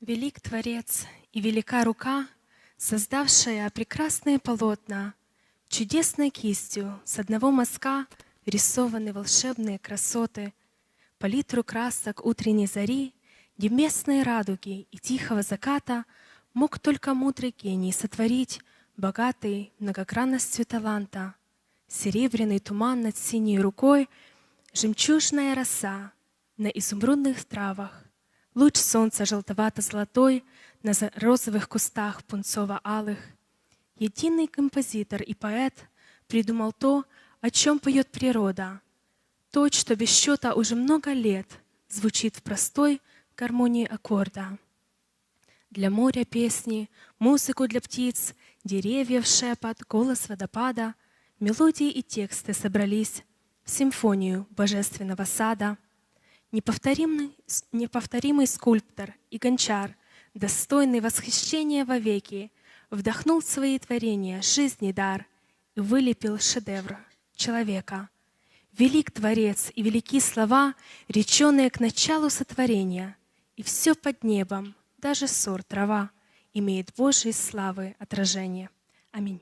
Велик Творец и велика рука, создавшая прекрасные полотна, чудесной кистью с одного мазка рисованы волшебные красоты, палитру красок утренней зари, небесной радуги и тихого заката мог только мудрый гений сотворить богатый многогранностью таланта. Серебряный туман над синей рукой, жемчужная роса на изумрудных травах, Луч солнца желтовато-золотой на розовых кустах пунцово-алых. Единый композитор и поэт придумал то, о чем поет природа, то, что без счета уже много лет звучит в простой гармонии аккорда. Для моря песни, музыку для птиц, деревьев шепот, голос водопада, мелодии и тексты собрались в симфонию божественного сада — Неповторимый, неповторимый скульптор и гончар, достойный восхищения вовеки, вдохнул в свои творения жизни дар и вылепил шедевр человека. Велик Творец и велики слова, реченные к началу сотворения, и все под небом, даже сор, трава, имеет Божьей славы отражение. Аминь.